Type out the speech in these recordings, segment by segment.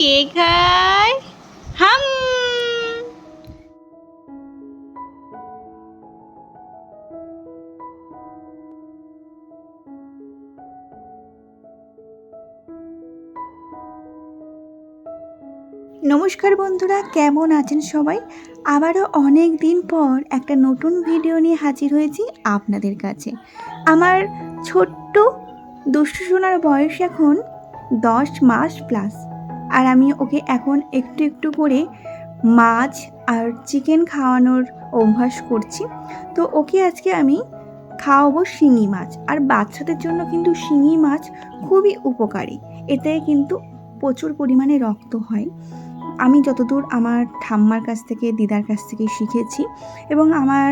কে খায় হাম। নমস্কার বন্ধুরা, কেমন আছেন সবাই? আবারও অনেক দিন পর একটা নতুন ভিডিও নিয়ে হাজির হয়েছি আপনাদের কাছে। আমার ছোট্ট দুষ্টু সোনার বয়স এখন দশ মাস প্লাস আর আমি ওকে এখন একটু একটু করে মাছ আর চিকেন খাওয়ানোর অভ্যাস করছি। তো ওকে আজকে আমি খাওয়াবো শিঙি মাছ। আর বাচ্চাদের জন্য কিন্তু শিঙি মাছ খুবই উপকারী। এতে কিন্তু প্রচুর পরিমাণে রক্ত হয়। আমি যতদূর আমার ঠাম্মার কাছ থেকে, দিদার কাছ থেকে শিখেছি এবং আমার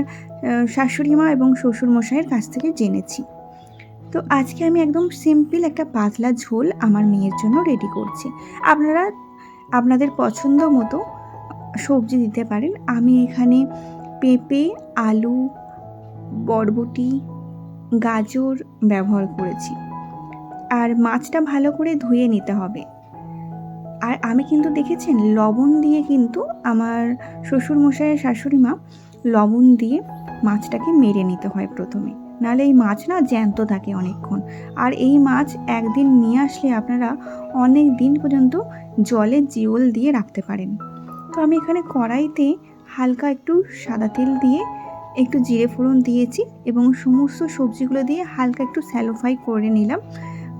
শাশুড়ি মা এবং শ্বশুর মশাইয়ের কাছ থেকে জেনেছি। তো আজকে আমি একদম সিম্পল একটা পাতলা ঝোল আমার মেয়ের জন্য রেডি করছি। আপনারা, আপনাদের পছন্দ মতো সবজি দিতে পারেন। আমি এখানে পেঁপে, আলু, বরবটি, গাজর ব্যবহার করেছি। আর মাছটা ভালো করে ধুয়ে নিতে হবে। আর আমি কিন্তু দেখেছেন, লবণ দিয়ে কিন্তু আমার শ্বশুর মশাইয়ের শাশুড়ি মা লবণ দিয়ে মাছটাকে মেরে নিতে হয় প্রথমে। নাহলে এই মাছ না জ্যান্ত থাকে অনেকক্ষণ। আর এই মাছ একদিন নিয়ে আসলে আপনারা অনেক দিন পর্যন্ত জলে জিওল দিয়ে রাখতে পারেন। তো আমি এখানে কড়াইতে হালকা একটু সাদা তেল দিয়ে একটু জিরে ফোড়ন দিয়েছি এবং সমস্ত সবজিগুলো দিয়ে হালকা একটু স্যালোফাই করে নিলাম।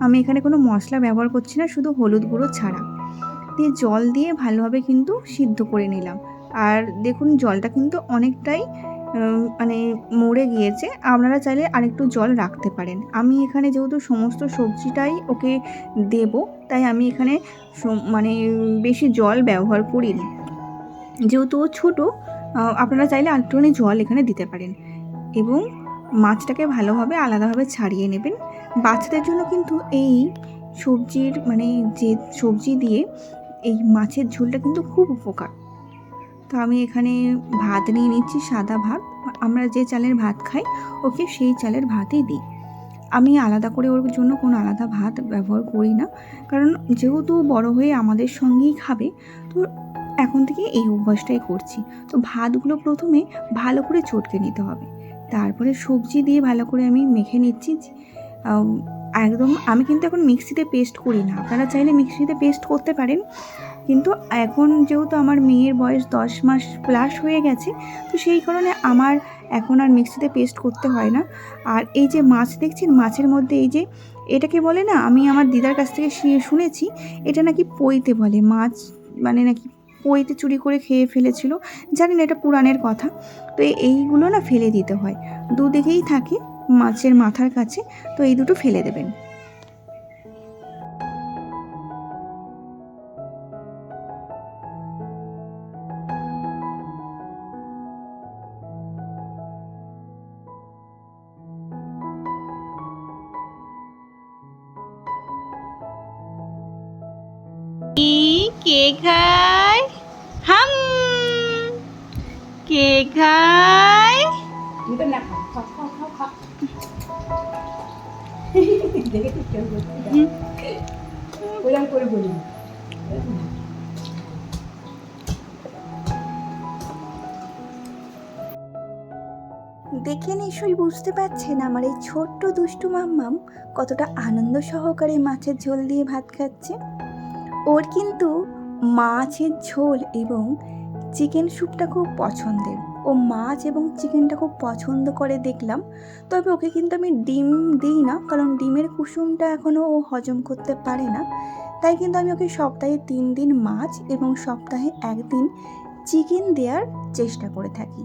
আমি এখানে কোনো মশলা ব্যবহার করছি না, শুধু হলুদ গুঁড়ো ছাড়া। দিয়ে জল দিয়ে ভালোভাবে কিন্তু সিদ্ধ করে নিলাম। আর দেখুন, জলটা কিন্তু অনেকটাই মানে মরে গিয়েছে, আপনারা চাইলে আরেকটু জল রাখতে পারেন। আমি এখানে যেহেতু সমস্ত সবজিটাই ওকে দেব, তাই আমি এখানে মানে বেশি জল ব্যবহার করিনি। যেহেতু ও ছোটো আপনারা চাইলে আরেকটুখানি জল এখানে দিতে পারেন। এবং মাছটাকে ভালোভাবে আলাদাভাবে ছাড়িয়ে নেবেন। বাচ্চাদের জন্য কিন্তু এই সবজির মানে যে সবজি দিয়ে এই মাছের ঝোলটা কিন্তু খুব উপকার। তো আমি এখানে ভাত নিয়ে নিচ্ছি, সাদা ভাত। আমরা যে চালের ভাত খাই, ওকে সেই চালের ভাতই দিই। আমি আলাদা করে ওর জন্য কোনো আলাদা ভাত ব্যবহার করি না। কারণ যেহেতু বড় হয়ে আমাদের সঙ্গেই খাবে, তো এখন থেকে এই অভ্যাসটাই করছি। তো ভাতগুলো প্রথমে ভালো করে চটকে নিতে হবে। তারপরে সবজি দিয়ে ভালো করে আমি মেখে নিচ্ছি। একদম আমি কিন্তু এখন মিক্সিতে পেস্ট করি না। আপনারা চাইলে মিক্সিতে পেস্ট করতে পারেন। কিন্তু এখন যেহেতু আমার মেয়ের বয়স দশ মাস প্লাস হয়ে গেছে, তো সেই কারণে আমার এখন আর মিক্সিতে পেস্ট করতে হয় না। আর এই যে মাছ দেখছেন, মাছের মধ্যে এই যে এটাকে বলে না, আমি আমার দিদার কাছ থেকে শুনেছি, এটা নাকি পইতে বলে। মাছ মানে নাকি পইতে চুরি করে খেয়ে ফেলেছিল। জানি না, এটা পুরাণের কথা। তো এইগুলো না ফেলে দিতে হয়। দুদিকেই থাকে মাছের মাথার কাছে, তো এই দুটো ফেলে দেবেন। কি? কে হাম! কে খায়? দেখে নিশ্চয়ই বুঝতে পারছেন আমার এই ছোট্ট দুষ্টু মাম্মাম কতটা আনন্দ সহকারে মাছের ঝোল দিয়ে ভাত খাচ্ছে। ওর কিন্তু মাছের ঝোল এবং চিকেন স্যুপটা খুব পছন্দের। ও মাছ এবং চিকেনটা খুব পছন্দ করে দেখলাম। তবে ওকে কিন্তু আমি ডিম দিই না, কারণ ডিমের কুসুমটা এখনও ও হজম করতে পারে না। তাই কিন্তু আমি ওকে সপ্তাহে তিন দিন মাছ এবং সপ্তাহে একদিন চিকেন দেওয়ার চেষ্টা করে থাকি।